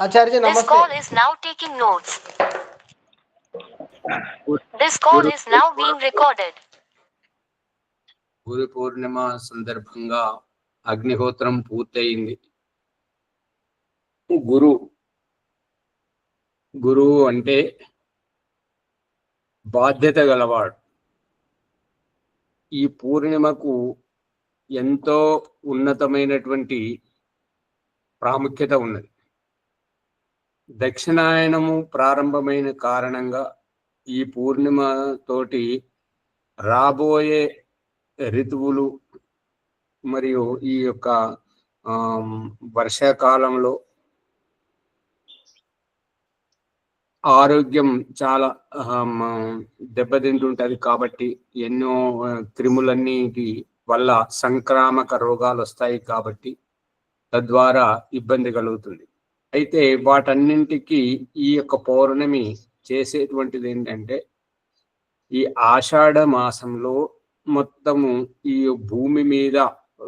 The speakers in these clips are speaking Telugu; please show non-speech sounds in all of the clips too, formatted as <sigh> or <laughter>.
ఆచార్య This నమస్తే call is now taking notes. This call is now being recorded. Guru Purnima సందర్భంగా అగ్నిహోత్రం పూర్తయింది గురు గురువు అంటే బాధ్యత గలవాడు ఈ పూర్ణిమకు ఎంతో ఉన్నతమైనటువంటి ప్రాముఖ్యత ఉన్నది దక్షిణాయనము ప్రారంభమైన కారణంగా ఈ పూర్ణిమ తోటి రాబోయే ఋతువులు మరియు ఈ యొక్క వర్షాకాలంలో ఆరోగ్యం చాలా ఆమ్, దెబ్బతింటుంటది కాబట్టి ఎన్నో క్రిములన్నిటి వల్ల సంక్రామక రోగాలు వస్తాయి కాబట్టి తద్వారా ఇబ్బంది కలుగుతుంది. అయితే వాటన్నింటికి ఈ యొక్క పౌర్ణమి చేసేటువంటిది ఏంటంటే ఈ ఆషాఢ మాసంలో మొత్తము ఈ భూమి మీద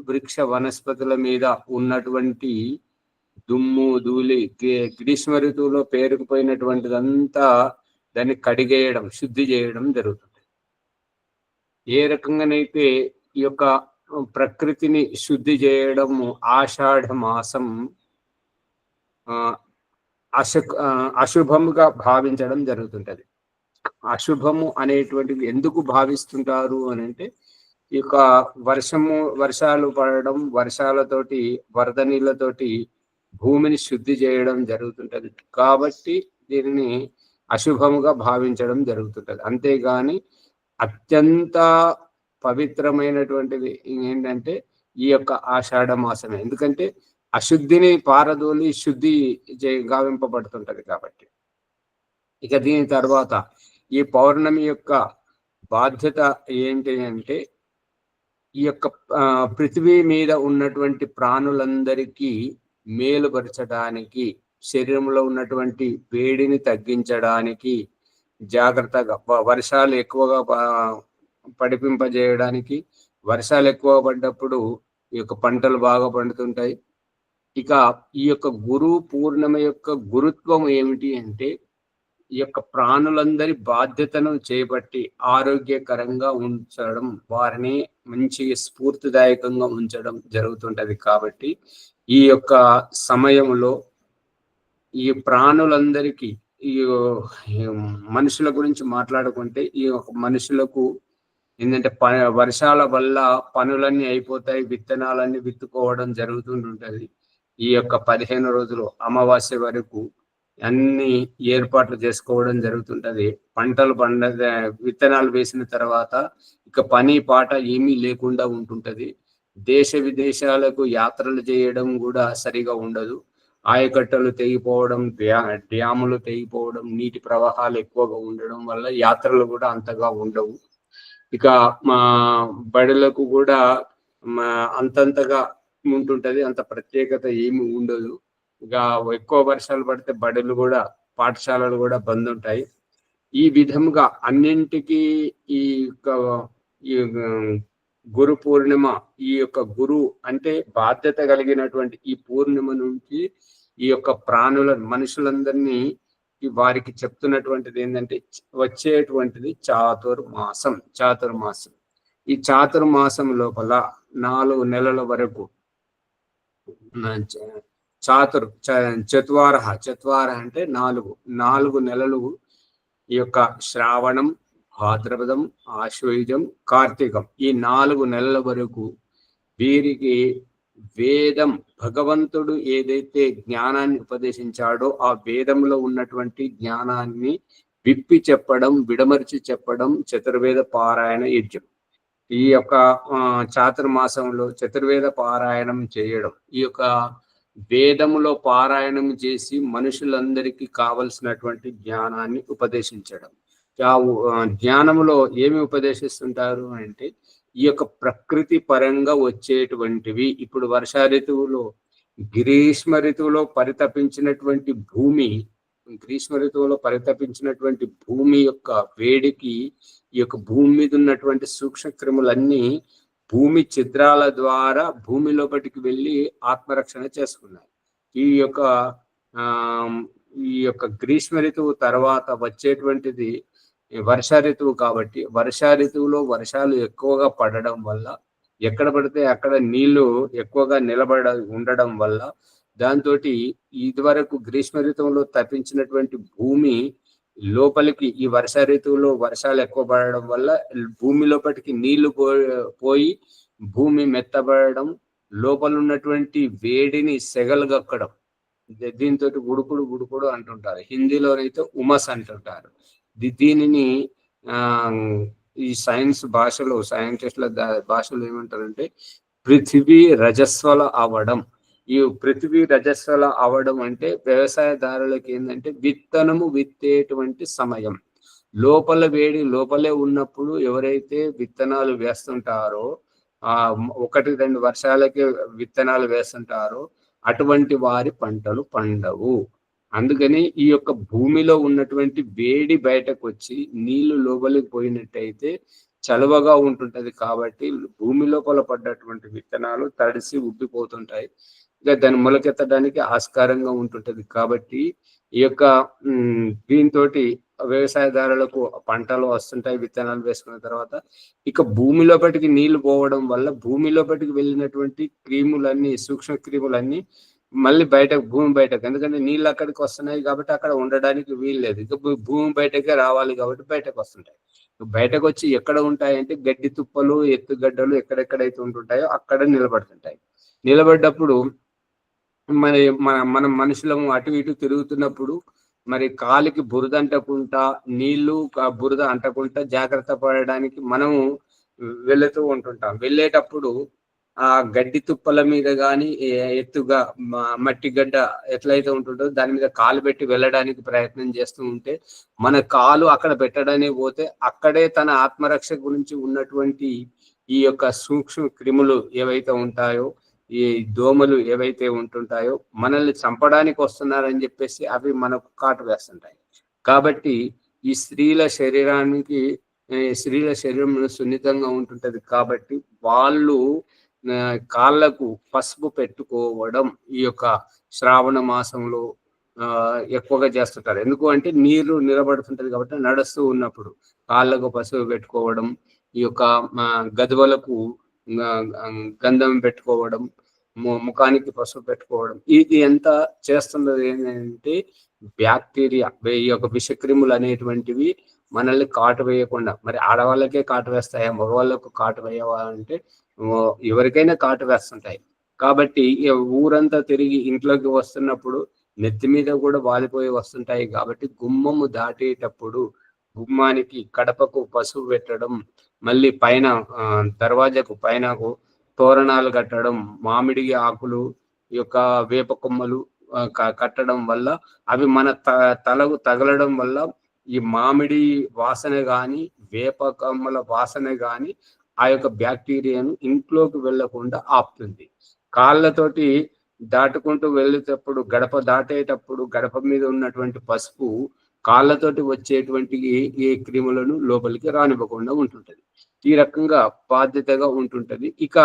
వృక్ష వనస్పతుల మీద ఉన్నటువంటి దుమ్ము ధూళి గ్రీష్మ ఋతువులో పేరుకుపోయినటువంటిదంతా దాన్ని కడిగేయడం శుద్ధి చేయడం జరుగుతుంది. ఏ రకంగానైతే ఈ యొక్క ప్రకృతిని శుద్ధి చేయడము ఆషాఢ మాసం అశు అశుభముగా భావించడం జరుగుతుంటది. అశుభము అనేటువంటివి ఎందుకు భావిస్తుంటారు అని అంటే ఈ యొక్క వర్షము వర్షాలు పడడం వర్షాలతోటి వరద నీళ్ళతోటి భూమిని శుద్ధి చేయడం జరుగుతుంటది. కాబట్టి దీనిని అశుభముగా భావించడం జరుగుతుంటది. అంతేగాని అత్యంత పవిత్రమైనటువంటిది ఏంటంటే ఈ యొక్క ఆషాఢ మాసమే. ఎందుకంటే అశుద్ధిని పారదోలి శుద్ధి గావింపబడుతుంటది కాబట్టి. ఇక దీని తర్వాత ఈ పౌర్ణమి యొక్క బాధ్యత ఏంటి అంటే ఈ యొక్క పృథివీ మీద ఉన్నటువంటి ప్రాణులందరికీ మేలుపరచడానికి శరీరంలో ఉన్నటువంటి వేడిని తగ్గించడానికి జాగ్రత్తగా వర్షాలు ఎక్కువగా పడిపింపజేయడానికి వర్షాలు ఎక్కువ పడ్డప్పుడు ఈ యొక్క పంటలు బాగా పండుతుంటాయి. ఇక ఈ యొక్క గురు పూర్ణిమ యొక్క గురుత్వం ఏమిటి అంటే ఈ యొక్క ప్రాణులందరి బాధ్యతను చేపట్టి ఆరోగ్యకరంగా ఉంచడం వారిని మంచి స్ఫూర్తిదాయకంగా ఉంచడం జరుగుతుంటది కాబట్టి ఈ యొక్క సమయంలో ఈ ప్రాణులందరికీ ఈ మనుషుల గురించి మాట్లాడుకుంటే ఈ యొక్క మనుషులకు ఏంటంటే ప వర్షాల వల్ల పనులన్నీ అయిపోతాయి విత్తనాలన్నీ విత్తుకోవడం జరుగుతుంటుంటది. ఈ యొక్క పదిహేను రోజులు అమావాస్య వరకు అన్ని ఏర్పాట్లు చేసుకోవడం జరుగుతుంటది. పంటలు పండ విత్తనాలు వేసిన తర్వాత ఇక పని పాట ఏమీ లేకుండా ఉంటుంటది. దేశ విదేశాలకు యాత్రలు చేయడం కూడా సరిగా ఉండదు. ఆయకట్టలు తెగిపోవడం డ్యాములు తెగిపోవడం నీటి ప్రవాహాలు ఎక్కువగా ఉండడం వల్ల యాత్రలు కూడా అంతగా ఉండవు. ఇక మా బడులకు కూడా అంతంతగా ఉంటుంటది అంత ప్రత్యేకత ఏమి ఉండదు. ఇక ఎక్కువ వర్షాలు పడితే బడులు కూడా పాఠశాలలు కూడా బంద్ ఉంటాయి. ఈ విధముగా అన్నింటికి ఈ యొక్క ఈ గురు పూర్ణిమ ఈ యొక్క గురు అంటే బాధ్యత కలిగినటువంటి ఈ పూర్ణిమ నుంచి ఈ యొక్క ప్రాణుల మనుషులందరినీ వారికి చెప్తున్నటువంటిది ఏంటంటే వచ్చేటువంటిది చాతుర్మాసం చాతుర్మాసం. ఈ చాతుర్మాసం లోపల నాలుగు నెలల వరకు చాతుర్ చ- చత్వార చత్వార అంటే నాలుగు. నాలుగు నెలలు ఈ యొక్క శ్రావణం భాద్రపదం ఆశ్వయుజం కార్తీకం. ఈ నాలుగు నెలల వరకు వీరికి వేదం భగవంతుడు ఏదైతే జ్ఞానాన్ని ఉపదేశించాడో ఆ వేదంలో ఉన్నటువంటి జ్ఞానాన్ని విప్పి చెప్పడం విడమర్చి చెప్పడం చతుర్వేద పారాయణ యజ్ఞం. ఈ యొక్క ఆ, చాతుర్మాసంలో చతుర్వేద పారాయణం చేయడం ఈ యొక్క వేదములో పారాయణం చేసి మనుషులందరికీ కావలసినటువంటి జ్ఞానాన్ని ఉపదేశించడం. ఆ జ్ఞానములో ఏమి ఉపదేశిస్తుంటారు అంటే ఈ యొక్క ప్రకృతి పరంగా వచ్చేటువంటివి ఇప్పుడు వర్ష ఋతువులో గ్రీష్మ ఋతువులో పరితపించినటువంటి భూమి గ్రీష్మ ఋతువులో పరితపించినటువంటి భూమి యొక్క వేడికి ఈ యొక్క భూమి మీద ఉన్నటువంటి సూక్ష్మ క్రిములన్నీ భూమి చిద్రాల ద్వారా భూమి లోపలికి వెళ్ళి ఆత్మరక్షణ చేసుకున్నాయి. ఈ యొక్క ఆ ఈ యొక్క గ్రీష్మ ఋతువు తర్వాత వచ్చేటువంటిది వర్ష ఋతువు కాబట్టి వర్ష ఋతువులో వర్షాలు ఎక్కువగా పడడం వల్ల ఎక్కడ పడితే అక్కడ నీళ్ళు ఎక్కువగా నిలబడ ఉండడం వల్ల దాంతో ఇదివరకు గ్రీష్మ ఋతువులో తప్పించినటువంటి భూమి లోపలికి ఈ వర్ష ఋతువులో వర్షాలు ఎక్కువ పడడం వల్ల భూమి లోపలికి నీళ్ళు పోయి భూమి మెత్తబడడం లోపల ఉన్నటువంటి వేడిని సెగలుగక్కడం. దీంతో గుడుకుడు గుడుకుడు అంటుంటారు. హిందీలోనైతే ఉమస్ అంటుంటారు. దీనిని ఆ ఈ సైన్స్ భాషలో సైంటిస్టుల భాషలో ఏమంటారంటే పృథివీ రజస్వల అవడం. ఈ పృథ్వీ రజస్వల అవడం అంటే వ్యవసాయదారులకు ఏంటంటే విత్తనము విత్తేటువంటి సమయం. లోపల వేడి లోపలే ఉన్నప్పుడు ఎవరైతే విత్తనాలు వేస్తుంటారో ఆ ఒకటి రెండు వర్షాలకి విత్తనాలు వేస్తుంటారో అటువంటి వారి పంటలు పండవు. అందుకని ఈ యొక్క భూమిలో ఉన్నటువంటి వేడి బయటకు వచ్చి నీళ్ళు లోపలికి పోయినట్టయితే చలువగా ఉంటుంటది కాబట్టి భూమి లోపల పడ్డటువంటి విత్తనాలు తడిసి ఉబ్బిపోతుంటాయి. దాన్ని మొలకెత్తడానికి ఆస్కారంగా ఉంటుంటది. కాబట్టి ఈ యొక్క దీంతో వ్యవసాయదారులకు పంటలు వస్తుంటాయి విత్తనాలు వేసుకున్న తర్వాత ఇక భూమి లోపలికి నీళ్ళు పోవడం వల్ల భూమి లోపలికి వెళ్ళినటువంటి క్రీములన్నీ సూక్ష్మ క్రీములన్నీ మళ్ళీ బయటకు భూమి బయటకు. ఎందుకంటే నీళ్ళు అక్కడికి వస్తున్నాయి కాబట్టి అక్కడ ఉండడానికి వీలు లేదు. ఇక భూమి బయటకే రావాలి కాబట్టి బయటకు వస్తుంటాయి. బయటకు వచ్చి ఎక్కడ ఉంటాయంటే గడ్డి తుప్పలు ఎత్తుగడ్డలు ఎక్కడెక్కడైతే ఉంటుంటాయో అక్కడ నిలబడుతుంటాయి. నిలబడ్డప్పుడు మరి మన మనం మనుషులము అటు ఇటు తిరుగుతున్నప్పుడు మరి కాలికి బురద అంటకుండా నీళ్ళు బురద అంటకుండా జాగ్రత్త పడడానికి మనము వెళుతూ ఉంటుంటాం. వెళ్ళేటప్పుడు ఆ గడ్డి తుప్పల మీద కానీ ఎత్తుగా మట్టి గడ్డ ఎట్లయితే ఉంటుందో దాని మీద కాలు పెట్టి వెళ్ళడానికి ప్రయత్నం చేస్తూ ఉంటే మన కాలు అక్కడ పెట్టడానికి పోతే అక్కడే తన ఆత్మరక్ష గురించి ఉన్నటువంటి ఈ యొక్క సూక్ష్మ క్రిములు ఏవైతే ఉంటాయో ఈ దోమలు ఏవైతే ఉంటుంటాయో మనల్ని చంపడానికి వస్తున్నారని చెప్పేసి అవి మనకు కాటు వేస్తుంటాయి. కాబట్టి ఈ స్త్రీల శరీరానికి స్త్రీల శరీరం సున్నితంగా ఉంటుంటది కాబట్టి వాళ్ళు కాళ్ళకు పసుపు పెట్టుకోవడం ఈ యొక్క శ్రావణ మాసంలో ఆ, ఎక్కువగా చేస్తుంటారు. ఎందుకు అంటే నీరు నిలబడుతుంటది కాబట్టి నడుస్తూ ఉన్నప్పుడు కాళ్ళకు పసుపు పెట్టుకోవడం ఈ యొక్క గదువలకు గంధం పెట్టుకోవడం ముఖానికి పసుపు పెట్టుకోవడం. ఇది ఎంత చేస్తున్నది ఏంటంటే బ్యాక్టీరియా ఈ యొక్క విషక్రిములు అనేటువంటివి మనల్ని కాటు వేయకుండా మరి ఆడవాళ్ళకే కాటు వేస్తాయా మగవాళ్ళకు కాటు వేయవా అంటే ఎవరికైనా కాటు వేస్తుంటాయి. కాబట్టి ఊరంతా తిరిగి ఇంట్లోకి వస్తున్నప్పుడు నెత్తి మీద కూడా వాలిపోయి వస్తుంటాయి కాబట్టి గుమ్మము దాటేటప్పుడు గుమ్మానికి కడపకు పసుపు పెట్టడం మళ్ళీ పైన దర్వాజకు పైనకు తోరణాలు కట్టడం మామిడి ఆకులు ఈ యొక్క వేప కొమ్మలు కట్టడం వల్ల అవి మన త తలకు తగలడం వల్ల ఈ మామిడి వాసన కానీ వేప కొమ్మల వాసన కానీ ఆ యొక్క బ్యాక్టీరియాను ఇంట్లోకి వెళ్ళకుండా ఆపుతుంది. కాళ్ళతోటి దాటుకుంటూ వెళ్ళేటప్పుడు గడప దాటేటప్పుడు గడప మీద ఉన్నటువంటి పసుపు కాళ్ళతోటి వచ్చేటువంటి ఏ- ఏ క్రిములను లోపలికి రానివ్వకుండా ఉంటుంటది. ఈ రకంగా బాధ్యతగా ఉంటుంటది. ఇక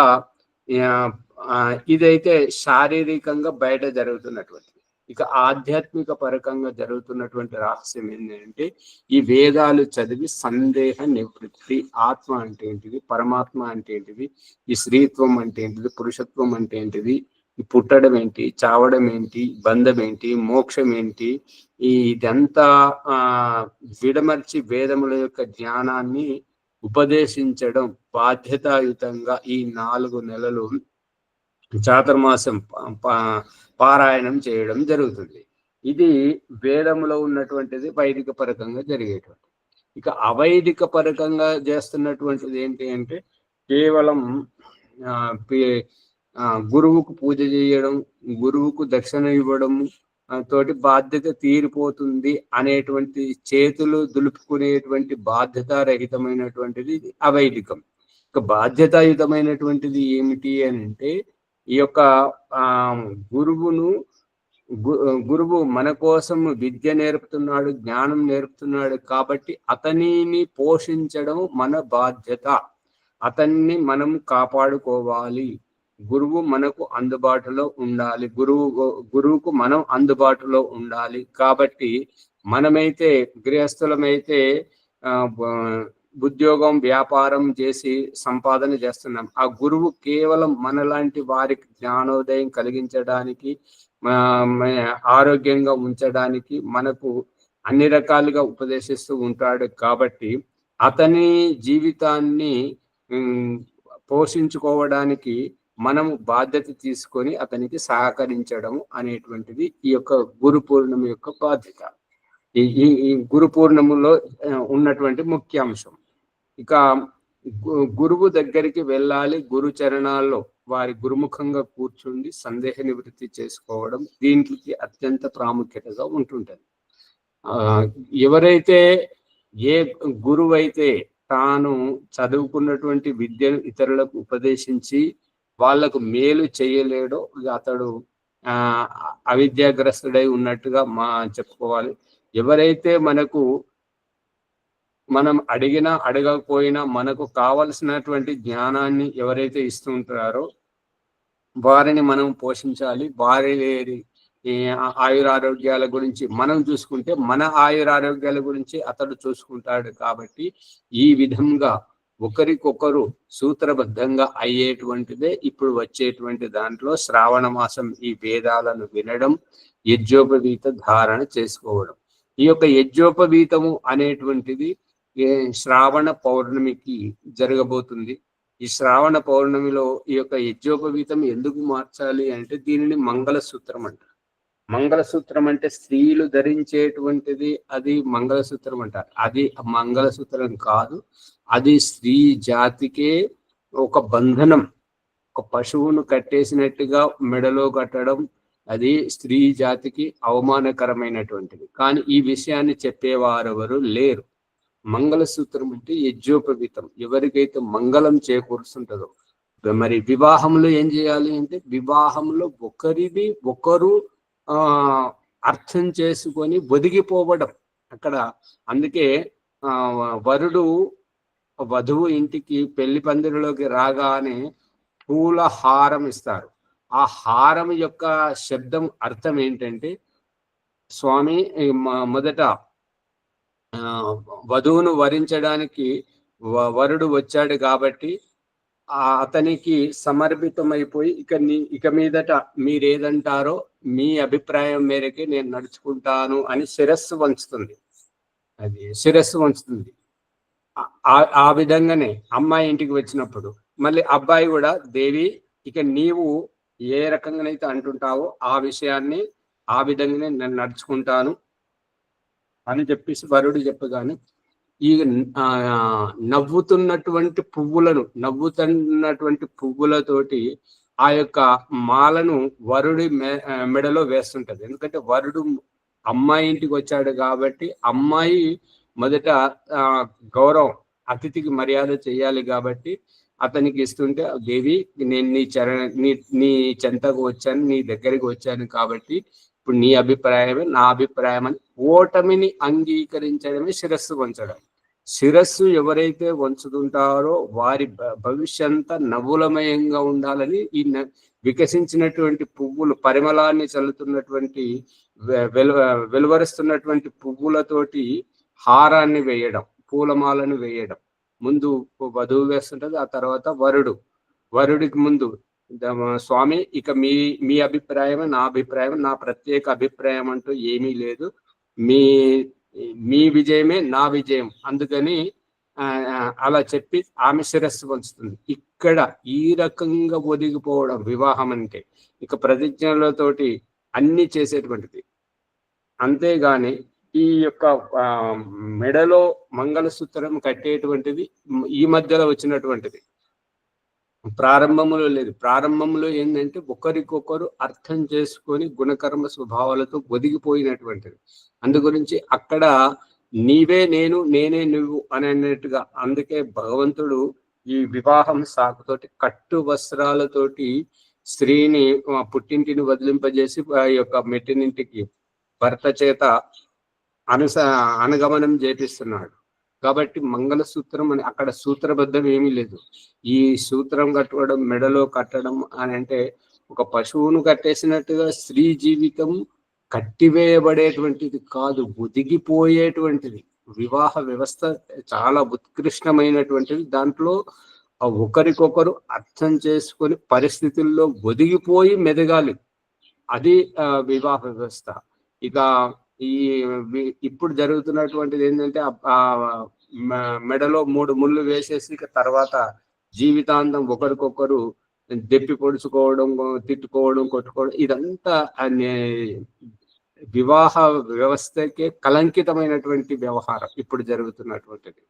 ఆ, ఇదైతే శారీరకంగా బయట జరుగుతున్నటువంటిది. ఇక ఆధ్యాత్మిక పరకంగా జరుగుతున్నటువంటి రహస్యం ఏంటంటే ఈ వేదాలు చదివి సందేహ నివృత్తి ఆత్మ అంటే ఏంటిది పరమాత్మ అంటే ఏంటిది ఈ స్త్రీత్వం అంటే ఏంటిది పురుషత్వం అంటే ఏంటిది ఈ పుట్టడం ఏంటి చావడం ఏంటి బంధం ఏంటి మోక్షం ఏంటి ఈ ఇదంతా ఆ విడమర్చి వేదముల యొక్క జ్ఞానాన్ని ఉపదేశించడం బాధ్యతాయుతంగా ఈ నాలుగు నెలలు చాతుర్మాసం పారాయణం చేయడం జరుగుతుంది. ఇది వేదములో ఉన్నటువంటిది వైదిక పరకంగా జరిగేటువంటి ఇక అవైదిక పరకంగా చేస్తున్నటువంటిది ఏంటి అంటే కేవలం ఆ, గురువుకు పూజ చేయడం గురువుకు దక్షిణ ఇవ్వడం తోటి బాధ్యత తీరిపోతుంది అనేటువంటి చేతులు దులుపుకునేటువంటి బాధ్యతారహితమైనటువంటిది ఇది అవైదికం. ఇక బాధ్యతాయుతమైనటువంటిది ఏమిటి అని అంటే ఈ యొక్క ఆ గురువును గురువు మన కోసం విద్య నేర్పుతున్నాడు జ్ఞానం నేర్పుతున్నాడు కాబట్టి అతనిని పోషించడం మన బాధ్యత. అతన్ని మనం కాపాడుకోవాలి. గురువు మనకు అందుబాటులో ఉండాలి. గురువు గురువుకు మనం అందుబాటులో ఉండాలి. కాబట్టి మనమైతే గృహస్థులమైతే ఉద్యోగం వ్యాపారం చేసి సంపాదన చేస్తున్నాం. ఆ గురువు కేవలం మనలాంటి వారికి జ్ఞానోదయం కలిగించడానికి ఆరోగ్యంగా ఉంచడానికి మనకు అన్ని రకాలుగా ఉపదేశిస్తూ ఉంటాడు. కాబట్టి అతని జీవితాన్ని పోషించుకోవడానికి మనము బాధ్యత తీసుకొని అతనికి సహకరించడం అనేటువంటిది ఈ యొక్క గురు పూర్ణిమ యొక్క బాధ్యత. ఈ ఈ- గురు పూర్ణిమలో ఉన్నటువంటి ముఖ్య అంశం ఇక గురువు దగ్గరికి వెళ్ళాలి గురు చరణాల్లో వారి గురుముఖంగా కూర్చుండి సందేహ నివృత్తి చేసుకోవడం దీనికి అత్యంత ప్రాముఖ్యతగా ఉంటుంటుంది. ఎవరైతే ఏ గురువైతే తాను చదువుకున్నటువంటి విద్యను ఇతరులకు ఉపదేశించి వాళ్ళకు మేలు చేయలేడో. ఇక అతడు ఆ అవిద్యాగ్రస్తుడై ఉన్నట్టుగా మా చెప్పుకోవాలి. ఎవరైతే మనకు మనం అడిగినా అడగకపోయినా మనకు కావలసినటువంటి జ్ఞానాన్ని ఎవరైతే ఇస్తుంటారో వారిని మనం పోషించాలి. వారి ఆయురారోగ్యాల గురించి మనం చూసుకుంటే మన ఆయురారోగ్యాల గురించి అతడు చూసుకుంటాడు కాబట్టి ఈ విధంగా ఒకరికొకరు సూత్రబద్ధంగా అయ్యేటువంటిదే ఇప్పుడు వచ్చేటువంటి దాంట్లో శ్రావణ మాసం ఈ వేదాలను వినడం యజ్జోపవీత ధారణ చేసుకోవడం. ఈ యొక్క యజ్జోపవీతము అనేటువంటిది శ్రావణ పౌర్ణమికి జరగబోతుంది. ఈ శ్రావణ పౌర్ణమిలో ఈ యొక్క యజ్జోపవీతం ఎందుకు మార్చాలి అంటే దీనిని మంగళ సూత్రం అంటారు. మంగళసూత్రం అంటే స్త్రీలు ధరించేటువంటిది అది మంగళసూత్రం అంటారు అది మంగళసూత్రం కాదు. అది స్త్రీ జాతికే ఒక బంధనం. ఒక పశువును కట్టేసినట్టుగా మెడలో కట్టడం అది స్త్రీ జాతికి అవమానకరమైనటువంటిది. కానీ ఈ విషయాన్ని చెప్పేవారెవరు లేరు. మంగళసూత్రం అంటే యజ్జోపవీతం ఎవరికైతే మంగళం చేకూరుస్తుంటుందో మరి వివాహంలో ఏం చేయాలి అంటే వివాహంలో ఒకరిది ఒకరు అర్థం చేసుకొని ఒదిగిపోవడం అక్కడ అందుకే ఆ వరుడు వధువు ఇంటికి పెళ్ళి పందిరిలోకి రాగానే పూల హారం ఇస్తారు. ఆ హారం యొక్క శబ్దం అర్థం ఏంటంటే స్వామి మొదట వధువును వరించడానికి వ- వరుడు వచ్చాడు కాబట్టి అతనికి సమర్పితమైపోయి ఇక నీ ఇక మీదట మీరేదంటారో మీ అభిప్రాయం మేరకే నేను నడుచుకుంటాను అని శిరస్సు వంచుతుంది. అది శిరస్సు వంచుతుంది. ఆ- విధంగానే అమ్మాయి ఇంటికి వచ్చినప్పుడు మళ్ళీ అబ్బాయి కూడా దేవి ఇక నీవు ఏ రకంగానైతే అంటుంటావో ఆ విషయాన్ని ఆ విధంగానే నేను నడుచుకుంటాను అని చెప్పేసి వరుడు చెప్పగానే ఈ ఆ, నవ్వుతున్నటువంటి పువ్వులను నవ్వుతున్నటువంటి పువ్వులతోటి ఆ యొక్క మాలను వరుడి మె- మెడలో వేస్తుంటది. ఎందుకంటే వరుడు అమ్మాయి ఇంటికి వచ్చాడు కాబట్టి అమ్మాయి మొదట గౌరవం అతిథికి మర్యాద చేయాలి కాబట్టి అతనికి ఇస్తుంటే దేవి నేను నీ చర నీ నీ చెంతకు వచ్చాను నీ దగ్గరికి వచ్చాను కాబట్టి ఇప్పుడు నీ అభిప్రాయమే నా అభిప్రాయం అని ఓటమిని అంగీకరించడమే శిరస్సు వంచడం. శిరస్సు ఎవరైతే వంచుతుంటారో వారి భవిష్యత్ భవిష్యంత నవ్వులమయంగా ఉండాలని ఈ న- వికసించినటువంటి పువ్వులు పరిమళాన్ని చల్లుతున్నటువంటి వెలువరుస్తున్నటువంటి పువ్వులతోటి హారాన్ని వేయడం పూలమాలను వేయడం. ముందు వధువు వేస్తుంటది ఆ తర్వాత వరుడు. వరుడికి ముందు స్వామి ఇక మీ మీ అభిప్రాయం నా అభిప్రాయం నా ప్రత్యేక అభిప్రాయం అంటూ ఏమీ లేదు. మీ మీ విజయమే నా విజయం అందుకని ఆ, అలా చెప్పి ఆమె శిరస్సు వంచుతుంది. ఇక్కడ ఈ రకంగా ఒదిగిపోవడం వివాహం అంటే ఇక ప్రతిజ్ఞలతోటి అన్ని చేసేటువంటిది. అంతేగాని ఈ యొక్క మెడలో మంగళసూత్రం కట్టేటువంటిది ఈ మధ్యలో వచ్చినటువంటిది. ప్రారంభంలో లేదు. ప్రారంభంలో ఏంటంటే ఒకరికొకరు అర్థం చేసుకొని గుణకర్మ స్వభావాలతో ఒదిగిపోయినటువంటిది. అందు గురించి అక్కడ నీవే నేను నేనే నువ్వు అని అన్నట్టుగా అందుకే భగవంతుడు ఈ వివాహం సాకుతోటి కట్టు వస్త్రాలతోటి స్త్రీని ఆ, పుట్టింటిని వదిలింపజేసి ఆ యొక్క మెట్టినింటికి భర్త చేత అనుస అనుగమనం చేపిస్తున్నాడు. కాబట్టి మంగళసూత్రం అని అక్కడ సూత్రబద్ధం ఏమీ లేదు. ఈ సూత్రం కట్టడం మెడలో కట్టడం అని అంటే ఒక పశువును కట్టేసినట్టుగా స్త్రీ జీవితం కట్టివేయబడేటువంటిది కాదు ఒదిగిపోయేటువంటిది. వివాహ వ్యవస్థ చాలా ఉత్కృష్టమైనటువంటిది. దాంట్లో ఒకరికొకరు అర్థం చేసుకొని పరిస్థితుల్లో ఒదిగిపోయి మెదగాలి. అది వివాహ వ్యవస్థ. ఇక ఈ ఇప్పుడు జరుగుతున్నటువంటిది ఏంటంటే ఆ- మెడలో మూడు ముళ్ళు వేసేసి తర్వాత జీవితాంతం ఒకరికొకరు దెప్పి పొడుచుకోవడం తిట్టుకోవడం కొట్టుకోవడం ఇదంతా వివాహ వ్యవస్థకే కలంకితమైనటువంటి వ్యవహారం ఇప్పుడు జరుగుతున్నటువంటిది.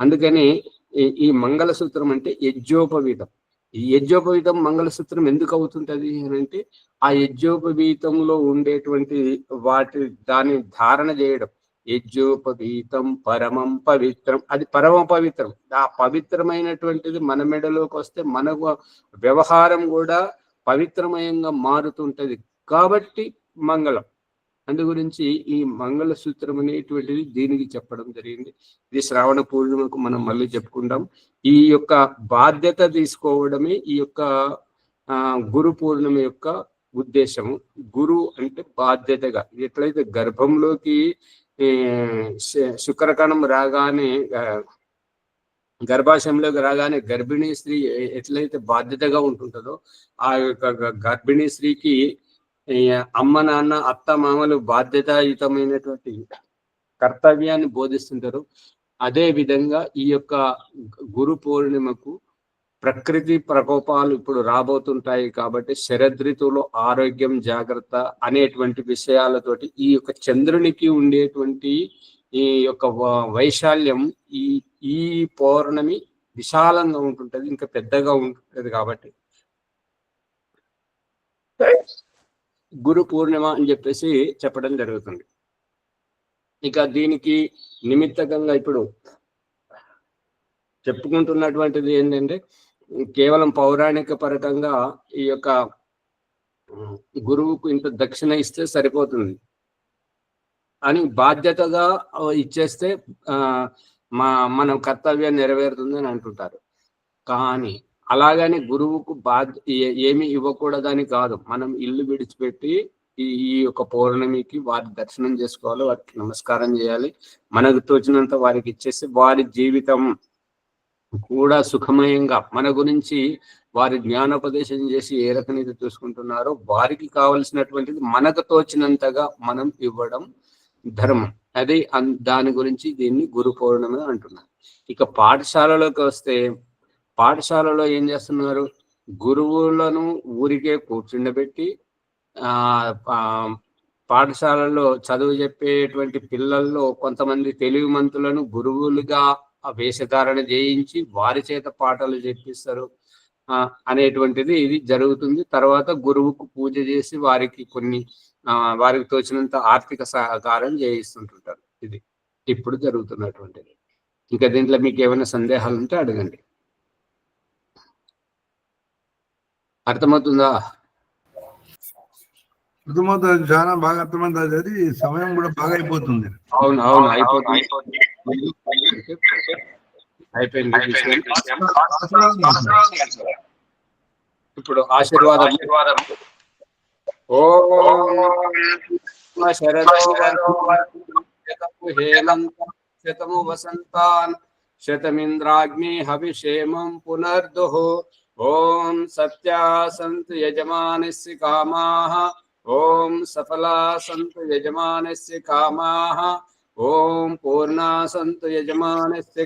అందుకని ఈ- ఈ మంగళసూత్రం అంటే యజ్ఞోపవీతం. ఈ యజ్ఞోపవీతం మంగళసూత్రం ఎందుకు అవుతుంటది అంటే ఆ యజ్ఞోపవీతంలో ఉండేటువంటి వాటి దాన్ని ధారణ చేయడం. యజ్ఞోపవీతం పరమం పవిత్రం. అది పరమ పవిత్రం. ఆ పవిత్రమైనటువంటిది మన మెడలోకి వస్తే మన వ్యవహారం కూడా పవిత్రమయంగా మారుతుంటది. కాబట్టి మంగళం. అందు గురించి ఈ మంగళ సూత్రం అనేటువంటిది దీనికి చెప్పడం జరిగింది. ఇది శ్రావణ పూర్ణిమకు మనం మళ్ళీ చెప్పుకుంటాం ఈ యొక్క బాధ్యత తీసుకోవడమే ఈ యొక్క ఆ గురు పూర్ణిమ యొక్క ఉద్దేశము. గురు అంటే బాధ్యతగా. ఎట్లయితే గర్భంలోకి శుక్రకణం రాగానే గర్భాశయంలోకి రాగానే గర్భిణీ స్త్రీ ఎట్లయితే బాధ్యతగా ఉంటుంటుందో ఆ యొక్క గర్భిణీ స్త్రీకి అమ్మ నాన్న అత్త మామలు బాధ్యతాయుతమైనటువంటి కర్తవ్యాన్ని బోధిస్తుంటారు. అదే విధంగా ఈ యొక్క గురు పౌర్ణిమకు ప్రకృతి ప్రకోపాలు ఇప్పుడు రాబోతుంటాయి కాబట్టి శరదృతువులో ఆరోగ్యం జాగ్రత్త అనేటువంటి విషయాలతోటి ఈ యొక్క చంద్రునికి ఉండేటువంటి ఈ యొక్క వ- వైశాల్యం ఈ ఈ పౌర్ణమి విశాలంగా ఉంటుంటది ఇంకా పెద్దగా ఉంటుంటది కాబట్టి. గురు పూర్ణిమ అని చెప్పేసి చెప్పడం జరుగుతుంది. ఇక దీనికి నిమిత్తకంగా ఇప్పుడు చెప్పుకుంటున్నటువంటిది ఏంటంటే కేవలం పౌరాణిక పరకంగా ఈ యొక్క గురువుకు ఇంత దక్షిణ ఇస్తే సరిపోతుంది. అని బాధ్యతగా ఇచ్చేస్తే ఆ మా మన కర్తవ్యం నెరవేరుతుందని అంటుంటారు. కానీ అలాగని గురువుకు బాధ్య ఏమి ఇవ్వకూడదని కాదు. మనం ఇల్లు విడిచిపెట్టి ఈ ఈ యొక్క పౌర్ణమికి వారి దర్శనం చేసుకోవాలి వారికి నమస్కారం చేయాలి. మనకు తోచినంత వారికి ఇచ్చేసి వారి జీవితం కూడా సుఖమయంగా మన గురించి వారి జ్ఞానోపదేశం చేసి ఏ రకంగా చూసుకుంటున్నారో వారికి కావలసినటువంటిది మనకు తోచినంతగా మనం ఇవ్వడం ధర్మం. అది దాని గురించి దీన్ని గురు పౌర్ణమి అంటున్నారు. ఇక పాఠశాలలోకి వస్తే పాఠశాలలో ఏం చేస్తున్నారు? గురువులను ఊరికే కూర్చుండబెట్టి ఆ పాఠశాలలో చదువు చెప్పేటువంటి పిల్లల్లో కొంతమంది తెలివిమంతులను గురువులుగా వేషధారణ చేయించి వారి చేత పాఠాలు చెప్పిస్తారు. అనేటువంటిది ఇది జరుగుతుంది. తర్వాత గురువుకు పూజ చేసి వారికి కొన్ని వారికి తోచినంత ఆర్థిక సహకారం చేయిస్తుంటుంటారు. ఇది ఇప్పుడు జరుగుతున్నటువంటిది. ఇంకా దీంట్లో మీకు ఏమైనా సందేహాలు ఉంటే అడగండి. అర్థమవుతుందా? అర్థమవుతుంది. చాలా బాగా అర్థమవుతుంది. అది సమయం కూడా బాగా అయిపోతుంది. అవును అవును అయిపోతుంది. అయిపోయింది. ఇప్పుడు ఆశీర్వాదం ఓం శరదో శతము వసంతాన్ శతమింద్రాగ్ని హవిషేమం పునర్దుః. ओम सत्या सन्तु यजमानस्य कामाः। ओम सफला सन्तु यजमानस्य कामाः। ओम पूर्णा सन्तु यजमानस्य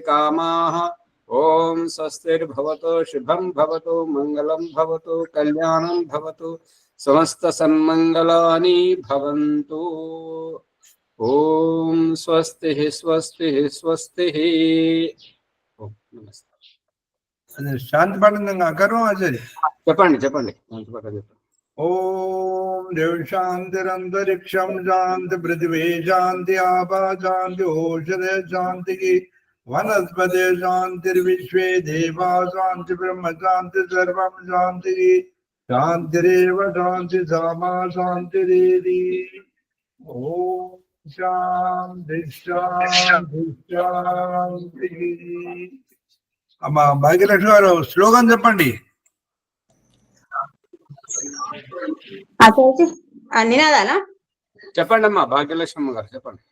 ओम स्वस्तिर्भवतो शुभम भवतो मंगलम भवतो कल्याणम भवतो, समस्त सन्मंगलानि भवन्तु। ओम ॐ स्वस्ति, स्वस्तिः। ओम नमस्ते। అది శాంతి పాఠంగా అకరం ఆచార్య చెప్పండి చెప్పండి మంచి పాట చెప్పండి ఓం దేవ శాంతిరంతరిక్షం శాంతి పృథివీ శాంతి ఆపా శాంతి ఓషధే శాంతికి వనస్పతి శాంతిర్విశ్వే దేవా శాంతి బ్రహ్మ శాంతి సర్వం శాంతి శాంతిరేవ శాంతి సామా శాంతిరేది ఓం శాంతి శాంతి శాంతి అమ్మా భాగ్యలక్ష్మి గారు స్లోగన్ చెప్పండి ఆచార్య నినాదాలా చెప్పండి అమ్మా భాగ్యలక్ష్మి గారు చెప్పండి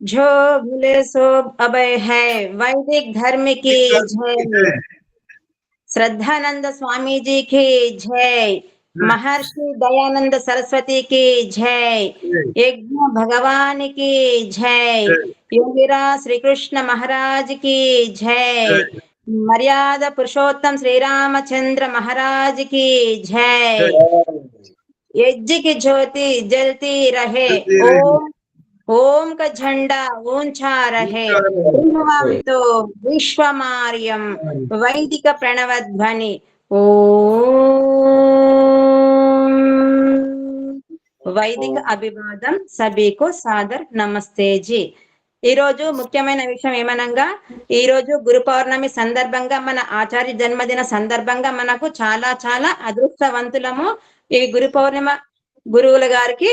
जो भूले सो अभय है वैदिक धर्म की जय श्रद्धानंद स्वामी जी की जय महर्षि दयानंद सरस्वती की जय यज्ञ भगवान की जय योगिराज श्री कृष्ण महाराज की जय मर्यादा पुरुषोत्तम श्री रामचंद्र महाराज की जय। यज्ञ की ज्योति जलती रहे ओम ओम का झंडा ऊँचा रहे। तो विश्व मार्यम वैदिक प्रणव ध्वनि ओ वैदिक अभिवादन सभी को सादर नमस्ते जी। ఈ రోజు ముఖ్యమైన విషయం ఏమనగా ఈ రోజు గురు పౌర్ణమి సందర్భంగా మన ఆచార్య జన్మదిన సందర్భంగా మనకు చాలా చాలా అదృష్టవంతులము. ఈ గురు పౌర్ణిమ గురువుల గారికి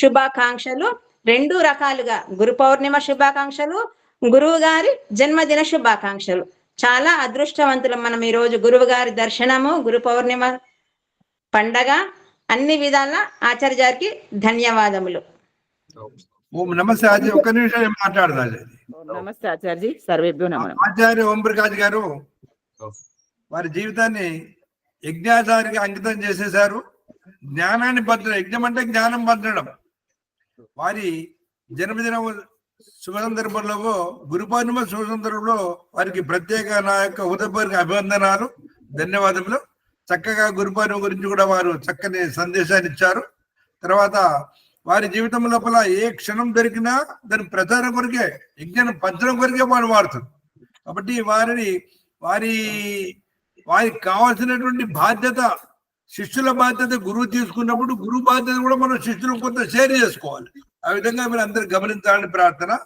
శుభాకాంక్షలు. రెండు రకాలుగా గురు పౌర్ణిమ శుభాకాంక్షలు గురువు గారి జన్మదిన శుభాకాంక్షలు. చాలా అదృష్టవంతులం మనం ఈ రోజు గురువు గారి దర్శనము గురు పౌర్ణిమ పండగ అన్ని విధాల ఆచార్య గారికి ధన్యవాదములు. ఓం నమస్తే ఆచార్య ఒక్క నిమిషం మాట్లాడదాం నమస్తే ఆచార్య సర్వేభ్యో నమ ఆచార్య ఓం ప్రకాష్ గారు వారి జీవితాన్ని యజ్ఞాచారికి అంకితం చేసేశారు. జ్ఞానాన్ని పంచడం యజ్ఞం అంటే జ్ఞానం పంచడం వారి జన్మదిన శుభ సందర్భంలో గురు పౌర్ణిమ శుభ సందర్భంలో వారికి ప్రత్యేక నా యొక్క హృదయపూర్వక అభివందనాలు ధన్యవాదములు. చక్కగా గురు పౌర్ణిమ గురించి కూడా వారు చక్కని సందేశాన్ని ఇచ్చారు. తర్వాత వారి జీవితం లోపల ఏ క్షణం దొరికినా దాని ప్రచారం కొరికే యజ్ఞాన్ని పంచడం కొరికే వాడు వాడుతుంది కాబట్టి వారిని వారి వారికి కావాల్సినటువంటి బాధ్యత శిష్యుల బాధ్యత గురువు తీసుకున్నప్పుడు గురువు బాధ్యత కూడా మనం శిష్యులకు కొంత షేర్ చేసుకోవాలి. ఆ విధంగా మీరు అందరు గమనించాలని ప్రార్థన.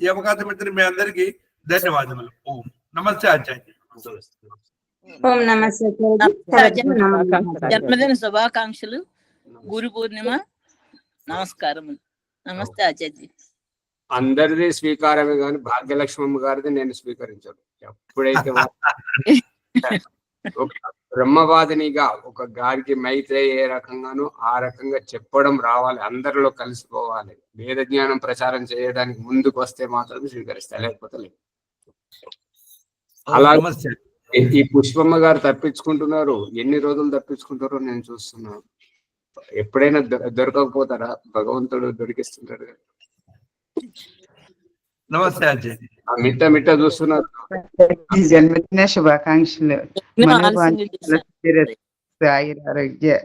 ఈ అవకాశం ఇచ్చిన మీ అందరికీ ధన్యవాదములు. ఓం నమస్తే ఆచార్య. ఓం నమస్తే. జన్మదిన శుభాకాంక్షలు. గురు పూర్ణిమ. నమస్కారములు. నమస్తే ఆచార్య. అందరిది స్వీకారమే కానీ భాగ్యలక్ష్మమ్మ గారిది నేను స్వీకరించాను. ఎప్పుడైతే <laughs> ఒక బ్రహ్మవాదినిగా ఒక గారికి మైత్రే ఏ రకంగానో ఆ రకంగా చెప్పడం రావాలి. అందరిలో కలిసిపోవాలి. వేద జ్ఞానం ప్రచారం చేయడానికి ముందుకు వస్తే మాత్రం స్వీకరిస్తా లేకపోతే లేదు. అలా ఈ పుష్పమ్మ గారు తప్పించుకుంటున్నారు. ఎన్ని రోజులు తప్పించుకుంటారో నేను చూస్తున్నాను. ఎప్పుడైనా దొ- దొరకకపోతారా? భగవంతుడు దొరికిస్తుంటాడు కదా. నమస్తే మిట్ట మిట్ట చూస్తున్నారు. ఈ జన్మదిన శుభాకాంక్షలు. ఆయురారోగ్య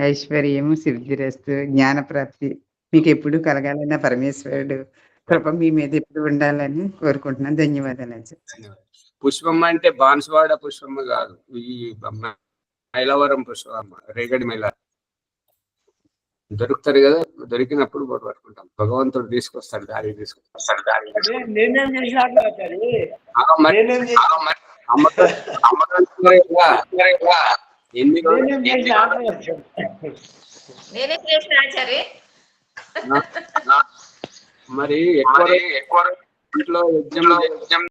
ఐశ్వర్యము సిద్ధిరస్తు జ్ఞాన ప్రాప్తి మీకు ఎప్పుడు కలగాలన్న పరమేశ్వరుడు కృప మీ మీద ఎప్పుడు ఉండాలని కోరుకుంటున్నాను. ధన్యవాదాలు ఆచార్య. పుష్పమ్మ అంటే బాన్సువాడ పుష్పమ్మ కాదు. ఈ మైలవరం పుష్పమ్మ రేగడి మైల దొరుకుతారు కదా దొరికినప్పుడు బొట్టు పట్టుకుంటాం. భగవంతుడు తీసుకొస్తాడు దారి తీసుకొస్తాడు. దారి. ఎన్ని మరి ఎక్కువ ఎక్కువ ఇంట్లో యజ్ఞంలో యజ్ఞం